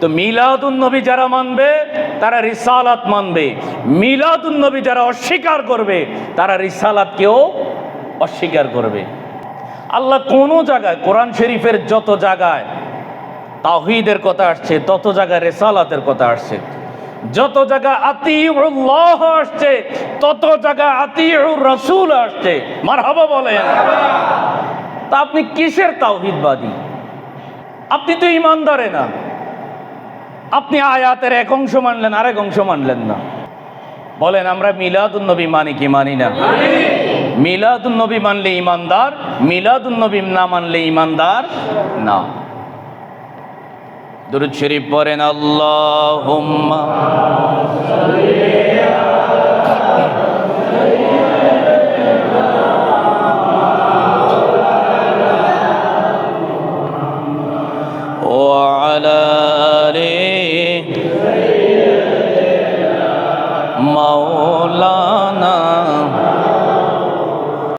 তো মিলাদুন নবী যারা মানবে, তারা রিসালাত মানবে। মিলাদুন নবী যারা অস্বীকার করবে, তারা রিসালাতকেও অস্বীকার করবে। আল্লাহ কোনো জায়গায়, কোরআন শরীফের যত জায়গায় তাহিদের কথা আসছে, তত জায়গায় রেসালাতের কথা আসছে। যত জায়গায় আতিউল্লাহ আসছে, তত জায়গায় আতিউর রসুল আসছে। মার মারহাবা বলেন। তা আপনি কিসের তাওহিদবাদী? আপনি তো ইমানদারে না। আপনি আয়াতের এক অংশ মানলেন আরেক অংশ মানলেন না বলেন আমরা মিলাদুন নবী মানি কি মানি না মিলাদুন নবী মানলে ইমানদার মিলাদুন নবী না মানলে ইমানদার না দুরুদ শরীফ পড়েন আল্লাহুম্মা وعلى آله মৌলানা